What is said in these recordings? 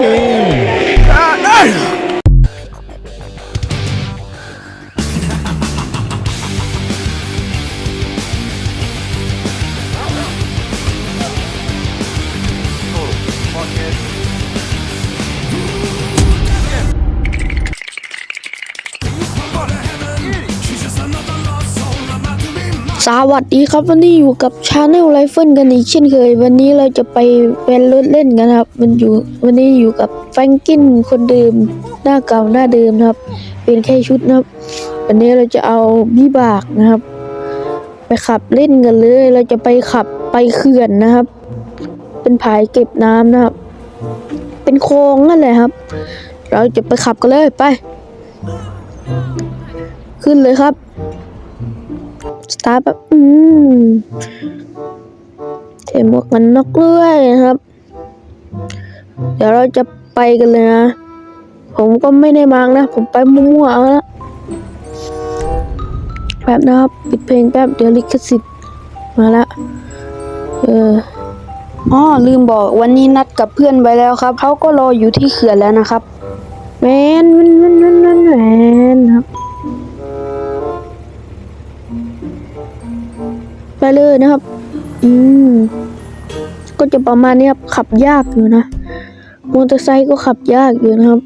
Disney. สวัสดีครับวันนี้อยู่กับชาแนลไรเฟิลกันอีกเช่นเคย วันนี้เราจะไปเป็นรถเล่นกันครับ มันอยู่วันนี้อยู่กับแฟรงกินคนเดิม หน้าเก่าหน้าเดิมนะครับ เป็นแค่ชุดนะครับ วันนี้เราจะเอาบิบากนะครับ ไปขับเล่นกันเลย เราจะไปขับไปเขื่อนนะครับ เป็นผายเก็บน้ำนะครับ เป็นโค้งนั่นแหละครับ เราจะไปขับกันเลยไป ขึ้นเลยครับ สตาร์แบบอืมใส่หมวกกันน็อกด้วยนะครับ เดี๋ยวเราจะไปกันเลยนะ ผมก็ไม่ได้มังนะ ผมไปมั่วๆเอาละแป๊บนะครับปิดเพลงแป๊บเดี๋ยวลิขสิทธิ์มาละเอออ๋อลืมบอกวันนี้นัดกับเพื่อนไว้แล้วครับเขาก็รออยู่ที่เขื่อนแล้วนะครับแมนแมนแมนแมนแมนแมนครับ ไปเลยนะครับ อืม ก็จะประมาณนี้ครับ ขับยากอยู่นะ มอเตอร์ไซค์ก็ขับยากอยู่นะครับ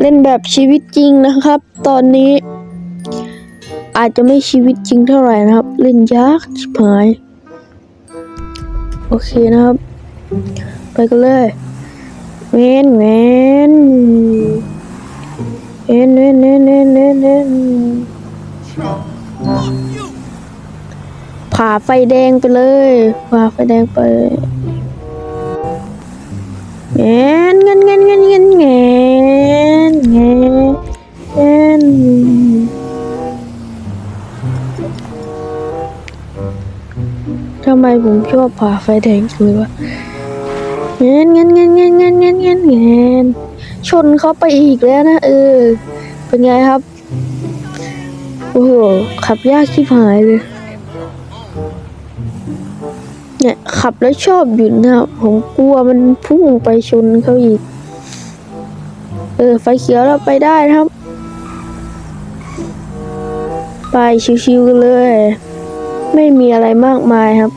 เล่นแบบชีวิตจริงนะครับ ตอนนี้ อาจจะไม่ชีวิตจริงเท่าไหร่นะครับ เล่นยากชิบหาย โอเคนะครับ ไปกันเลยเวนเวนเวนเวนเวนเวนาไฟแดงไปเลยผ่าไฟแดงไปเงนเงินเงินเงินเงินเงนเงนเงนทำไมผมชอบผ่าไฟแดงจังเลยวะเงินเงินเงินเงินเงินเงินเงินเงินชนเขาไปอีกแล้วนะเออ เป็นไงครับ โอ้โหขับยากชิบหายเลย เนี่ยขับแล้วชอบหยุดนะครับผมกลัวมันพุ่งไปชนเขาอีก เออ ไฟเขียวเราไปได้นะครับ ไปชิวๆกันเลย ไม่มีอะไรมากมายครับ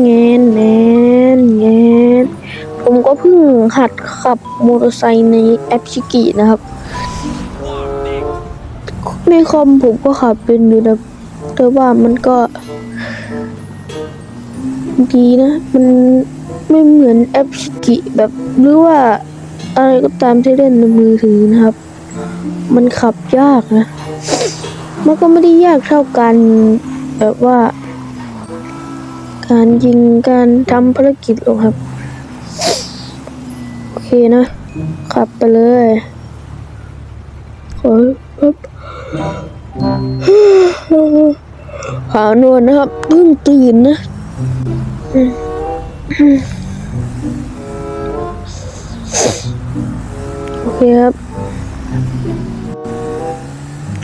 เงินเงินเงินผมก็เพิ่งหัดขับมอเตอร์ไซค์ในแอปชิกินะครับ ในคอมผมก็ขับเป็นอยู่นะแต่ว่ามันก็ ดีนะ มันไม่เหมือนแอปชิกิแบบหรือว่าอะไรก็ตามที่เล่นในมือถือนะครับ มันขับยากนะ มันก็ไม่ได้ยากเท่ากันแบบว่า การยิงการทำภารกิจหรอกครับ โอเคนะ ขับไปเลย ขอปั๊บ ขาวนวลนะครับเพิ่งตื่นนะโอเคครับ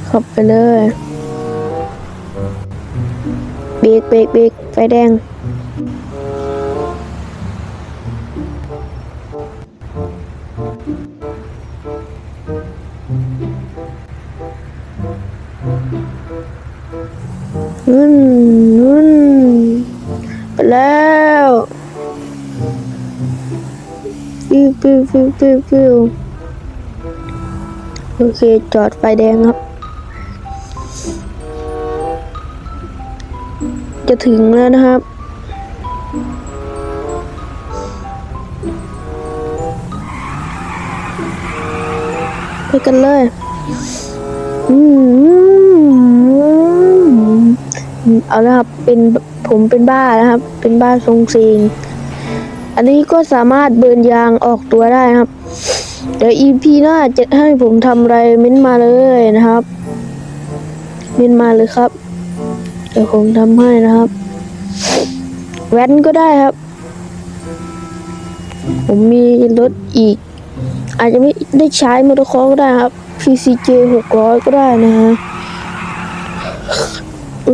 ขับไปเลยเบรกเบรกเบรกไฟแดง อืมอืมไปแล้วฟิวฟิวฟิวฟิวฟิวโอเค จอดไฟแดงครับ จะถึงแล้วนะครับไปกันเลย อืม เอาละครับ เป็นผมเป็นบ้านะครับ เป็นบ้าทรงซิงอันนี้ก็สามารถเบิร์นยางออกตัวได้นะครับ เดี๋ยว EP หน้าจะให้ผมทำอะไรเม้นมาเลยนะครับ เม้นมาเลยครับ เดี๋ยวผมทำให้นะครับ แว้นก็ได้ครับ ผมมีรถอีก อาจจะไม่ได้ใช้มอเตอร์คอร์ก็ได้ครับ PCJ 600 ก็ได้นะฮะ ข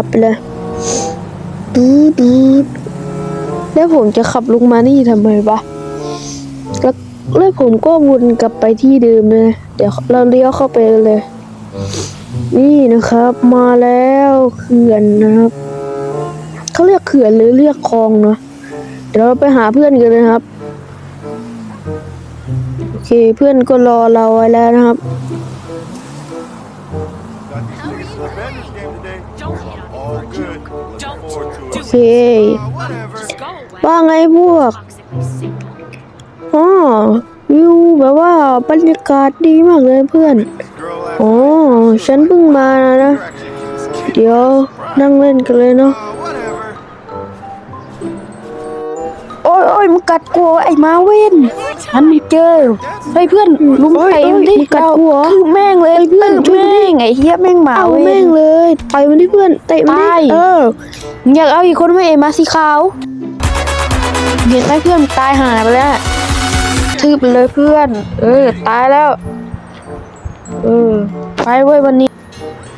ับเลยดูดูแล้วผมจะขับลงมานี่ทำไมวะแล้วแล้วผมก็วนกลับไปที่เดิมเลยเดี๋ยวเราเลี้ยวเข้าไปเลย นี่นะครับ มาแล้วเขื่อนนะครับเขาเรียกเขื่อนหรือเรียกคลองเนาะเดี๋ยวเราไปหาเพื่อนกันนะครับ เคเพื่อนก็รอเราไว้แล้วนะครับ โอเค ว่าไงพวกอ๋อวิวแบบว่าบรรยากาศดีมากเลยเพื่อนอ๋อฉันเพิ่งมานะ เดี๋ยวนั่งเล่นกันเลยเนาะ อ้ยโอ้ยมันกัดกูไอ้มาเวนฉันเจอเฮ้ยเพื่อนลุมไอ้มันดิกัดกูเหรอคือแม่งเลยเพื่อนแม่งไอ้เหี้ยแม่งหมาเอาแม่งเลยต่อยมันดิเพื่อนเตะมันดิเอออยากเอาอีกคนไหมไอ้มาสีขาวเห็นไหมเพื่อนตายห่าไปแล้วทืบไปเลยเพื่อน เออตายแล้ว เออไปเว้ยวันนี้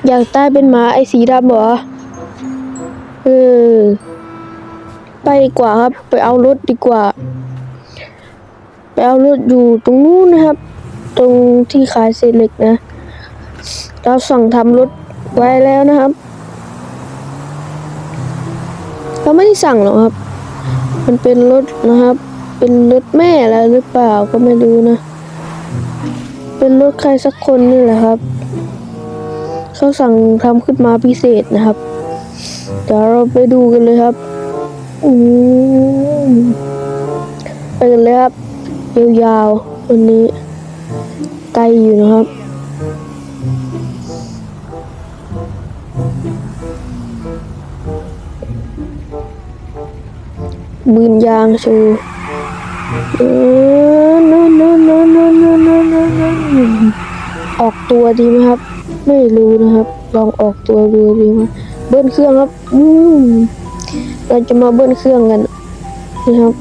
อยากตายเป็นหมาไอ้สีดำเหรอ เออ ไปดีกว่าครับ ไปเอารถดีกว่า ไปเอารถอยู่ตรงนู้นนะครับ ตรงที่ขายเศษเหล็กนะ เราสั่งทำรถไว้แล้วนะครับ เราไม่ได้สั่งหรอกครับ มันเป็นรถนะครับ เป็นรถแม่แล้วหรือเปล่าก็ไม่รู้นะ เป็นรถใครสักคนนี่แหละครับเขาสั่งทำขึ้นมาพิเศษนะครับ เดี๋ยวเราไปดูกันเลยครับ อืมไปกันเลยครับ ยาวๆ วันนี้ ไกลอยู่นะครับ บืนยางชูเออนู่นนู่นนู่นนู่นนู่นนู่นนู่นออกตัวดีไหมครับ ไม่รู้นะครับ ลองออกตัวดูดีไหมเบิ้ลเครื่องครับ อืม เราจะมาเบิ้ลเครื่องกันนี่ครับ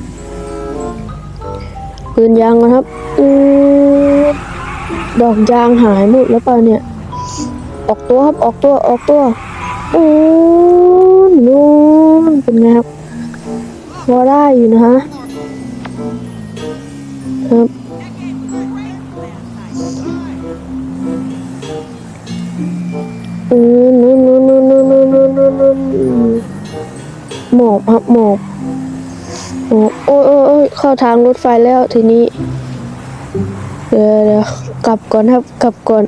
ปืนยางนะครับอดอกยางหายหมดแล้วเปล่าเนี่ย ออกตัวครับออกตัวออกตัวอือนู่นเป็นไงครับพอได้อยู่นะฮะครับ มอบครับหมอบหมอบโอ้ยโอ้โอ้เข้าทางรถไฟแล้วทีนี้ เดี๋ยวเดี๋ยวกลับก่อนครับ กลับก่อน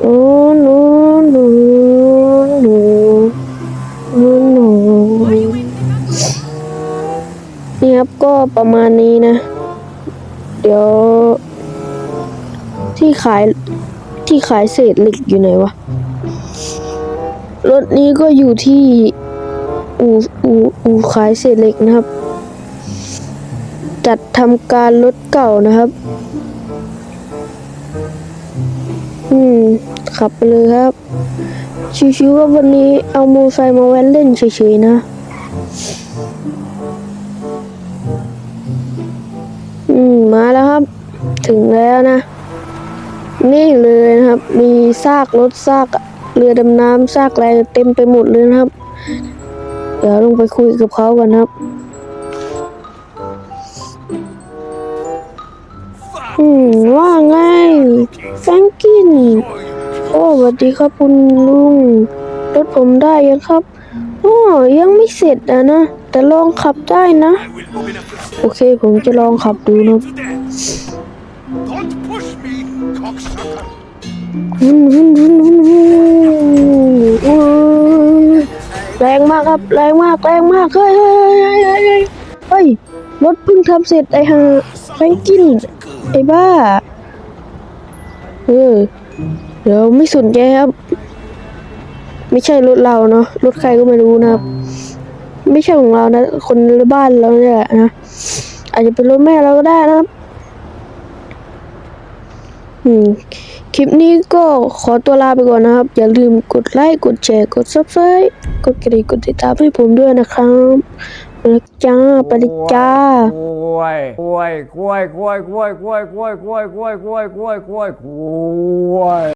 โอ้หนูหนูหนูหนูหนูนี่ครับก็ประมาณนี้นะ เดี๋ยว ที่ขายที่ขายเศษเหล็กอยู่ไหนวะ รถนี้ก็อยู่ที่อู่อู่อู่ขายเศษเหล็กนะครับ จัดทำการรถเก่านะครับ อืม ขับไปเลยครับชิวๆว่าวันนี้เอาโมอไซค์มาแว้นเล่นเฉยๆนะอืม มาแล้วครับ ถึงแล้วนะ นี่เลยนะครับ มีซากรถซากเรือดำน้ำซากอะไรเต็มไปหมดเลยนะครับ เดี๋ยวลงไปคุยกับเขากันครับอืมว่าไงแฟงกินโอ้สวัสดีครับคุณลุงรถผมได้ยังครับอ๋อยังไม่เสร็จอะนะ แต่ลองขับได้นะ โอเคผมจะลองขับดูนะ แรงมากครับ แรงมาก แรงมาก เฮ้ยเฮ้ยเฮ้ยเฮ้ยรถเพิ่งทำเสร็จไอ้ห่าแฟงกิน ไอ้บ้า เออ เดี๋ยวไม่สนใจครับ ไม่ใช่รถเราเนาะ รถใครก็ไม่รู้นะครับ ไม่ใช่ของเรานะ คนในบ้านเราเนี่ยแหละนะ อาจจะเป็นรถแม่เราก็ได้นะครับ อืมคลิปนี้ก็ขอตัวลาไปก่อนนะครับ อย่าลืมกดไลค์ กดแชร์ กด subscribe กดกระดิ่งกดติดตามให้ผมด้วยนะครับไปแล้วจ้าไปเลยจ้ากล้วยกล้วยกล้วยกล้วยกล้วยกล้วยกล้วยกล้วยกล้วยกล้วยกล้วยกล้วย